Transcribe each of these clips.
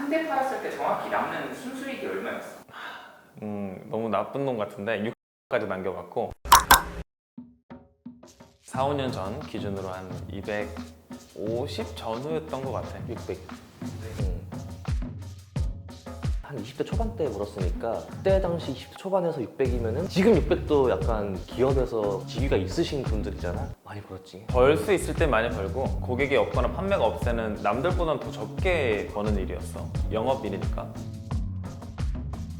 한 대 팔았을 때 정확히 남는 순수익이 얼마였어? 음, 너무 나쁜 놈 같은데 6까지 남겨갖고 4, 5년 전 기준으로 한 250 전후였던 것 같아. 600. 음. 한 20대 초반때 물었으니까 그때 당시 20대 초반에서 600이면은 지금 600도 약간 기업에서 직위가 있으신 분들이잖아. 많이 벌었지. 벌 수 있을 때 많이 벌고 고객이 없거나 판매가 없을 때는 남들보다는 더 적게 버는 일이었어. 영업일이니까.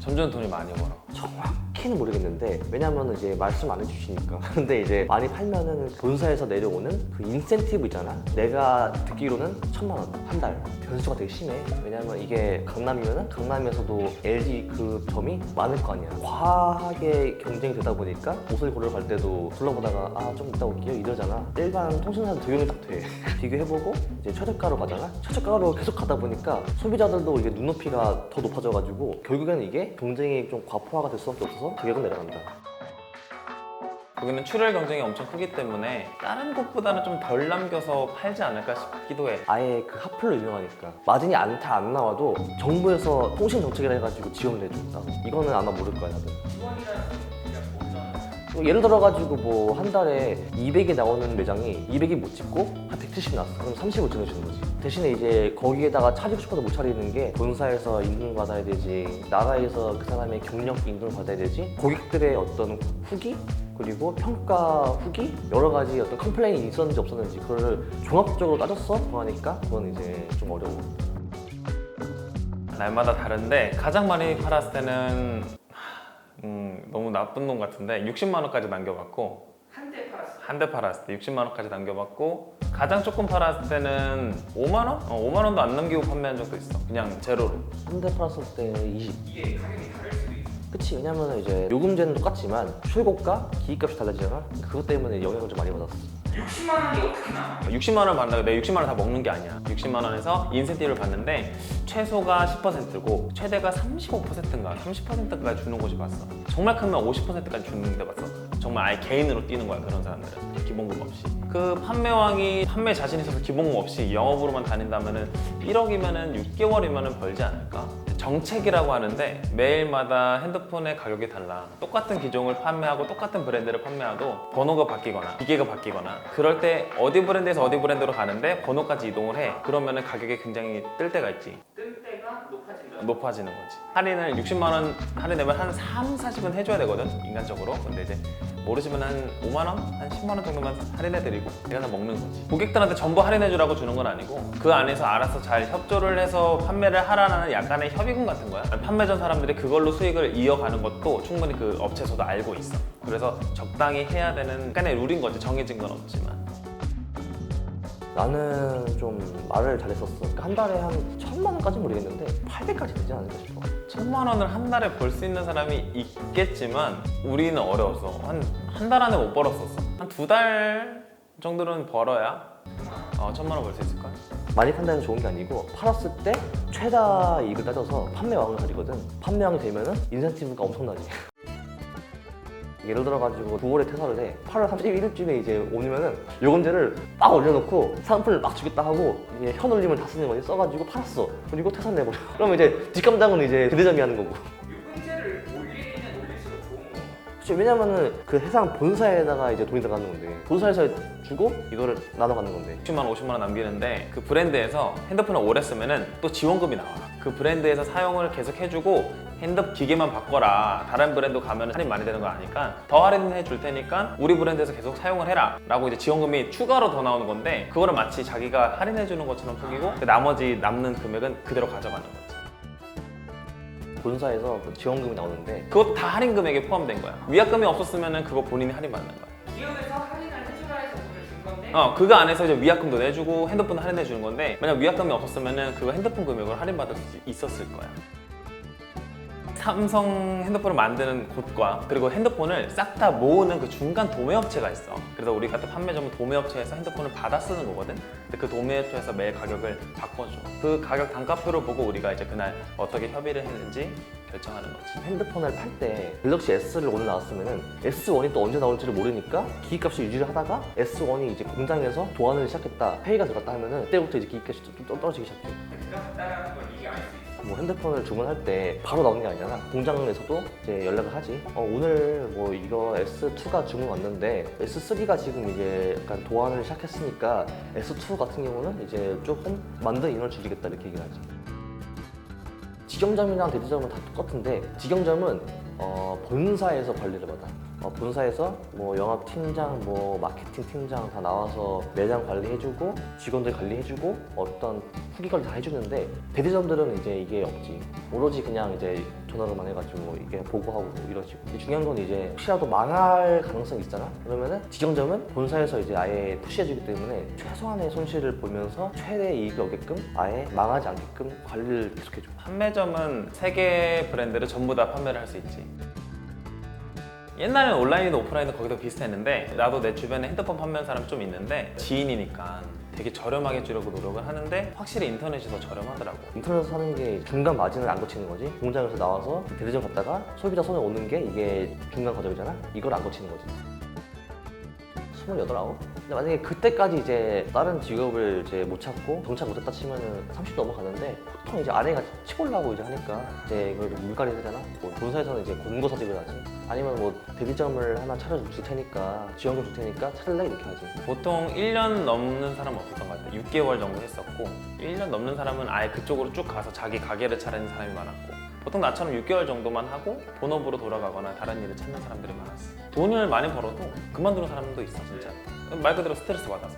점점 돈이 많이 벌어. 정확히는 모르겠는데 왜냐면 이제 말씀 안 해주시니까. 근데 이제 많이 팔면은 본사에서 내려오는 그 인센티브 있잖아. 내가 듣기로는 천만 원 한 달. 변수가 되게 심해. 왜냐면 이게 강남이면은 강남에서도 LG 그 점이 많을 거 아니야. 과하게 경쟁이 되다 보니까 옷을 고르러 갈 때도 둘러보다가 아 좀 이따 올게요 이러잖아. 일반 통신사도 적용이 딱 돼. 비교해보고 이제 최저가로 가잖아. 최저가로 계속 가다 보니까 소비자들도 이게 눈높이가 더 높아져가지고 결국에는 이게 경쟁이 좀 과포 화가 될 수밖에 없어서 가격은 내려간다. 거기는 출혈 경쟁이 엄청 크기 때문에 다른 곳보다는 좀 덜 남겨서 팔지 않을까 싶기도 해. 아예 그 하플로 유명하니까. 마진이 안 다 안 나와도 정부에서 통신 정책이라 해가지고 지원을 해준다. 이거는 아마 모를 거야 다들 예를 들어가지고 뭐 한 달에 200이 나오는 매장이 200이 못 찍고 한 170 나왔어. 그럼 35천 원 주는 거지. 대신에 이제 거기에다가 차리고 싶어도 못 차리는 게 본사에서 인증을 받아야 되지 나라에서 그 사람의 경력 인증을 받아야 되지 고객들의 어떤 후기 그리고 평가 후기 여러 가지 어떤 컴플레인이 있었는지 없었는지 그거를 종합적으로 따졌어 하니까 그건 이제 좀 어려워. 날마다 다른데 가장 많이 팔았을 때는 음, 너무 나쁜 놈 같은데 60만 원까지 남겨봤고 한 대 팔았어. 한 대 팔았을 때 60만 원까지 남겨봤고 가장 조금 팔았을 때는 5만 원? 어, 5만 원도 안 남기고 판매한 적도 있어. 그냥 제로로. 한 대 팔았을 때 20. 이게 가격이 있어. 그치 왜냐면 이제 요금제는 똑같지만 출고가, 기기값이 달라지잖아 그것 때문에 영향을 좀 많이 받았어 60만 원이 어떻게 나와? 60만 원을 받는다고 내가 60만 원 다 먹는 게 아니야. 60만 원에서 인센티브를 받는데 최소가 10%고 최대가 35%인가 30%까지 주는 곳이 봤어. 정말 크면 50%까지 주는 데 봤어. 정말 아예 개인으로 뛰는 거야 그런 사람들은 기본금 없이. 그 판매왕이 판매 자신 있어서 기본금 없이 영업으로만 다닌다면은 1억이면은 6개월이면은 벌지 않을까? 정책이라고 하는데 매일마다 핸드폰의 가격이 달라. 똑같은 기종을 판매하고 똑같은 브랜드를 판매해도 번호가 바뀌거나 기계가 바뀌거나 그럴 때 어디 브랜드에서 어디 브랜드로 가는데 번호까지 이동을 해. 그러면은 가격이 굉장히 뜰 때가 있지. 뜰 높아지는 거지. 할인을 60만 원 할인되면 한 3, 40은 해줘야 되거든 인간적으로. 근데 이제 모르시면 한 5만 원, 한 10만 원 정도만 할인해드리고 내가 다 먹는 거지. 고객들한테 전부 할인해주라고 주는 건 아니고 그 안에서 알아서 잘 협조를 해서 판매를 하라는 약간의 협의금 같은 거야. 판매 전 사람들이 그걸로 수익을 이어가는 것도 충분히 그 업체에서도 알고 있어. 그래서 적당히 해야 되는 약간의 룰인 거지. 정해진 건 없지만. 나는 좀 말을 잘했었어 그러니까 한 달에 한 천만 원까지 모르겠는데 800까지 되지 않을까 싶어 천만 원을 한 달에 벌 수 있는 사람이 있겠지만 우리는 어려웠어. 한한 달 안에 못 벌었었어. 한 두 달 정도는 벌어야 어, 천만 원 벌 수 있을 거야. 많이 판다는 게 좋은 게 아니고 팔았을 때 최다 이익을 따져서 판매왕을 가리거든 판매왕이 되면은 인센티브가 엄청나지 예를 들어가지고 9월에 퇴사를 해. 8월 31일쯤에 이제 오면은 요금제를 막 올려놓고 상품을 막 주겠다 하고 이게 현올림을 다 쓰는 거지. 써가지고 팔았어. 그리고 퇴사 내버려. 그러면 이제 뒷감당은 이제 대대점이 하는 거고. 요금제를 올리기는 올릴수록 좋은 거. 그치, 왜냐면은 그 해상 본사에다가 이제 돈이 들어가는 건데. 본사에서 주고 이거를 나눠 갖는 건데. 60만 원, 50만 원 남기는데 그 브랜드에서 핸드폰을 오래 쓰면은 또 지원금이 나와. 그 브랜드에서 사용을 계속 해주고 핸드 기계만 바꿔라. 다른 브랜드 가면 할인 많이 되는 거 아니까 더 할인해 줄 테니까 우리 브랜드에서 계속 사용을 해라. 라고 이제 지원금이 추가로 더 나오는 건데 그거를 마치 자기가 할인해 주는 것처럼 속이고 그 나머지 남는 금액은 그대로 가져가는 거지. 본사에서 그 지원금이 나오는데 그것도 다 할인 금액에 포함된 거야. 위약금이 없었으면은 그거 본인이 할인 받는 거야. 기업에서 할인을 해주라 해서 돈을 준 건데 어, 그거 안에서 이제 위약금도 내주고 핸드폰 할인해 주는 건데 만약 위약금이 없었으면은 그거 핸드폰 금액을 할인받을 수 있었을 거야. 삼성 핸드폰을 만드는 곳과 그리고 핸드폰을 싹 다 모으는 그 중간 도매업체가 있어. 그래서 우리 같은 판매점은 도매업체에서 핸드폰을 받아 쓰는 거거든. 근데 그 도매업체에서 매일 가격을 바꿔줘. 그 가격 단가표를 보고 우리가 이제 그날 어떻게 협의를 했는지 결정하는 거지. 핸드폰을 팔 때 갤럭시 S를 오늘 나왔으면은 S1이 또 언제 나올지를 모르니까 기기값을 유지를 하다가 S1이 이제 공장에서 도안을 시작했다 페이가 들어갔다 하면은 그때부터 이제 기기값이 좀 떨어지기 시작해 뭐 핸드폰을 주문할 때 바로 나오는 게 아니잖아. 공장에서도 이제 연락을 하지. 어, 오늘 뭐 이거 S2가 주문 왔는데 S3가 지금 이제 약간 도안을 시작했으니까 S2 같은 경우는 이제 조금 만든 인원을 줄이겠다 이렇게 얘기를 하지. 직영점이랑 대리점은 다 똑같은데 직영점은 어, 본사에서 관리를 받아. 어, 본사에서 뭐 영업 팀장, 뭐 마케팅 팀장 다 나와서 매장 관리해주고 직원들 관리해주고 어떤 후기 관리 다 해주는데 대리점들은 이제 이게 없지. 오로지 그냥 이제 전화로만 해가지고 이게 보고하고 이러지. 근데 중요한 건 이제 혹시라도 망할 가능성이 있잖아. 그러면은 직영점은 본사에서 이제 아예 푸시해주기 때문에 최소한의 손실을 보면서 최대 이익이 오게끔 아예 망하지 않게끔 관리를 계속해줘. 판매점은 세 개 브랜드를 전부 다 판매를 할 수 있지. 옛날에는 온라인이든 오프라인이든 거기도 비슷했는데 나도 내 주변에 핸드폰 판매하는 사람 좀 있는데 지인이니까 되게 저렴하게 주려고 노력을 하는데 확실히 인터넷이 더 저렴하더라고. 인터넷에서 사는 게 중간 마진을 안 거치는 거지. 공장에서 나와서 대리점 갔다가 소비자 손에 오는 게 이게 중간 과정이잖아. 이걸 안 거치는 거지. 28, 9? 근데 만약에 그때까지 이제 다른 직업을 이제 못 찾고 정착 못했다 치면은 30 넘어가는데 보통 이제 아내가 치골라고 이제 하니까 이제 이걸 물갈이 하잖아. 뭐 본사에서는 이제 공고사직을 하지. 아니면 뭐 대리점을 하나 차려줄 테니까 지원금 줄 테니까 차릴래 이렇게 하지. 보통 1년 넘는 사람은 없었던 것 같아. 6개월 정도 했었고 1년 넘는 사람은 아예 그쪽으로 쭉 가서 자기 가게를 차리는 사람이 많았고 보통 나처럼 6개월 정도만 하고 본업으로 돌아가거나 다른 일을 찾는 사람들이 많았어. 돈을 많이 벌어도 그만두는 사람도 있어 진짜. 말 그대로 스트레스 받아서.